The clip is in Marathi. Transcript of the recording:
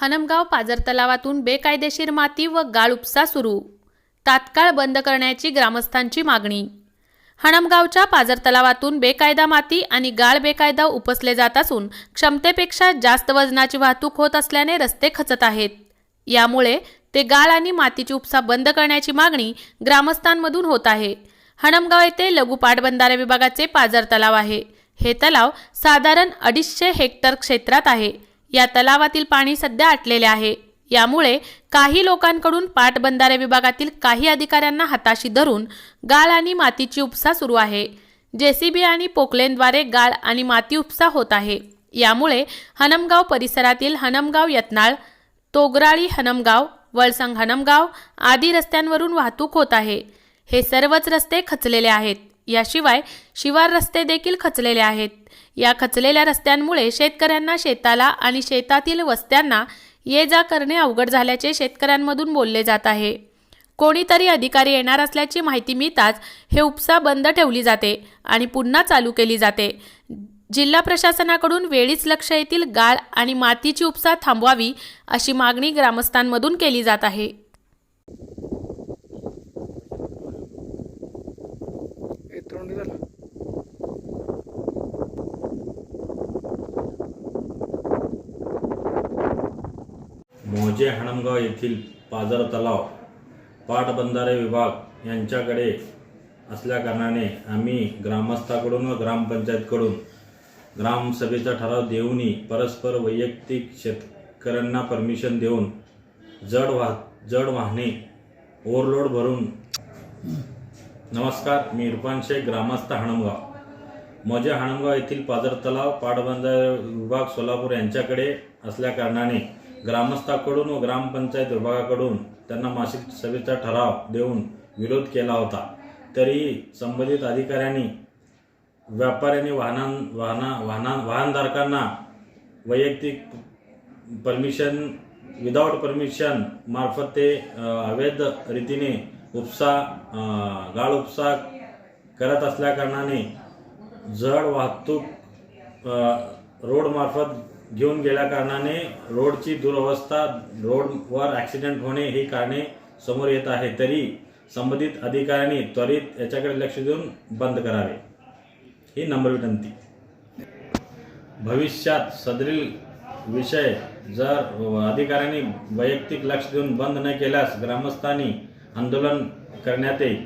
हनमगाव पाझर तलावातून बेकायदेशीर माती व गाळ उपसा सुरू. तात्काळ बंद करण्याची ग्रामस्थांची मागणी. हणमगावच्या पाझर तलावातून बेकायदा माती आणि गाळ बेकायदा उपसले जात असून क्षमतेपेक्षा जास्त वजनाची वाहतूक होत असल्याने रस्ते खचत आहेत. यामुळे ते गाळ आणि मातीची उपसा बंद करण्याची मागणी ग्रामस्थांमधून होत आहे. हणमगाव येथे लघु पाटबंधारे विभागाचे पाझर तलाव आहे. हे तलाव साधारण अडीचशे हेक्टर क्षेत्रात आहे. या तलावातील पाणी सध्या आटलेले आहे. यामुळे काही लोकांकडून पाटबंधारे विभागातील काही अधिकाऱ्यांना हाताशी धरून गाळ आणि मातीची उपसा सुरू आहे. जेसीबी आणि पोकलेनद्वारे गाळ आणि माती उपसा होत आहे. यामुळे हनमगाव परिसरातील हनमगाव यत्नाळ तोगराळी हनमगाव वळसंग हनमगाव आदी रस्त्यांवरून वाहतूक होत आहे. हे सर्वच रस्ते खचलेले आहेत. याशिवाय शिवार रस्ते देखील खचलेले आहेत. या खचलेल्या रस्त्यांमुळे शेतकऱ्यांना शेताला आणि शेतातील वस्त्यांना ये जा करणे अवघड झाल्याचे शेतकऱ्यांमधून बोलले जात आहे. कोणीतरी अधिकारी येणार असल्याची माहिती मिळताच हे उपसा बंद ठेवली जाते आणि पुन्हा चालू केली जाते. जिल्हा प्रशासनाकडून वेळीच लक्ष येतील गाळ आणि मातीची उपसा थांबवावी अशी मागणी ग्रामस्थांमधून केली जात आहे. ए तोंडी मोजे हणमगाव येथील पाझर तलाव पाटबंधारे विभाग यांच्याकडे असल्याकारणाने आम्ही ग्रामस्थाकडून व ग्रामपंचायतकडून ग्रामसभेचा ठराव देऊनही परस्पर वैयक्तिक शेतकऱ्यांना परमिशन देऊन जड वाह जड वाहने ओव्हरलोड भरून नमस्कार मी इरफान शेख ग्रामस्थ हणमगाव. मजे हणमगाव येथील पाजर तलाव पाटबंधारे विभाग सोलापूर यांच्याकडे असल्याकारणाने ग्रामस्थाकडून व ग्रामपंचायत विभागाकडून त्यांना मासिक सभेचा ठराव देऊन विरोध केला होता. तरीही संबंधित अधिकाऱ्यांनी व्यापाऱ्यांनी वाहनां वाहना वाहना वाहनधारकांना वैयक्तिक परमिशन विदाऊट परमिशन मार्फत ते अवैध रीतीने उपसा गाळ उपसा करत असल्याकारणाने जड वाहतूक रोडमार्फत घेऊन गेल्या कारणाने रोडची दुरवस्था रोडवर ॲक्सिडेंट होणे ही कारणे समोर येत आहे. तरी संबंधित अधिकाऱ्यांनी त्वरित याच्याकडे लक्ष देऊन बंद करावे. ही नम्र विनंती. भविष्यात सदरील विषय जर अधिकाऱ्यांनी वैयक्तिक लक्ष देऊन बंद न केल्यास ग्रामस्थांनी आंदोलन करण्यात येईल